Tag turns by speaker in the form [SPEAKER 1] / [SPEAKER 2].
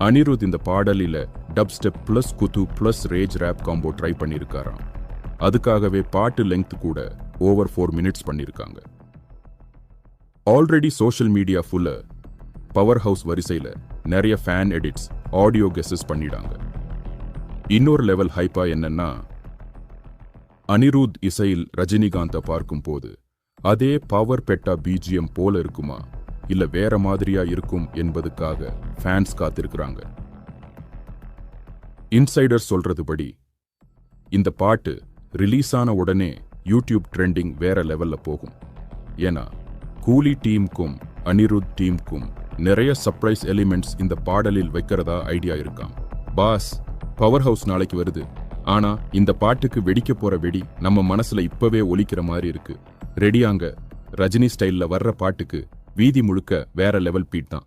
[SPEAKER 1] அனிருத் இந்த பாடலில் dub step குத்து plus rage rap combo try பண்ணியிருக்காராம் அதுக்காகவே பாட்டு லெங்க்த் கூட ஓவர் ஃபோர் மினிட்ஸ் பண்ணியிருக்காங்க ஆல்ரெடி சோஷியல் மீடியா ஃபுல்ல பவர் ஹவுஸ் வரிசையில் நிறைய ஃபேன் எடிட்ஸ் ஆடியோ கெஸஸ் பண்ணிடாங்க. இன்னொரு லெவல் ஹைப்பா என்னன்னா அனிருத் இசையில் ரஜினிகாந்தை பார்க்கும்போது அதே பவர் பெட்டா பிஜிஎம் போல இருக்குமா? இல்ல வேற மாதிரியா இருக்கும் என்பதுக்காக ஃபேன்ஸ் காத்திருக்கிறாங்க. இன்சைடர் சொல்றதுபடி இந்த பாட்டு ரிலீஸ் ஆன உடனே யூடியூப் ட்ரெண்டிங் வேற லெவல்ல போகும். ஏன்னா கூலி டீமுக்கும் அனிருத் டீமுக்கும் நிறைய சர்ப்ரைஸ் எலிமெண்ட்ஸ் இந்த பாடலில் வைக்கிறதா ஐடியா இருக்காம். பாஸ் பவர் ஹவுஸ் நாளைக்கு வருது. ஆனா இந்த பாட்டுக்கு வெடிக்க போற வெடி நம்ம மனசுல இப்பவே ஒலிக்கிற மாதிரி இருக்கு. ரெடியாங்க ரஜினி ஸ்டைல்ல வர்ற பாட்டுக்கு வீதி முழுக்க வேற லெவல் பீட் தான்.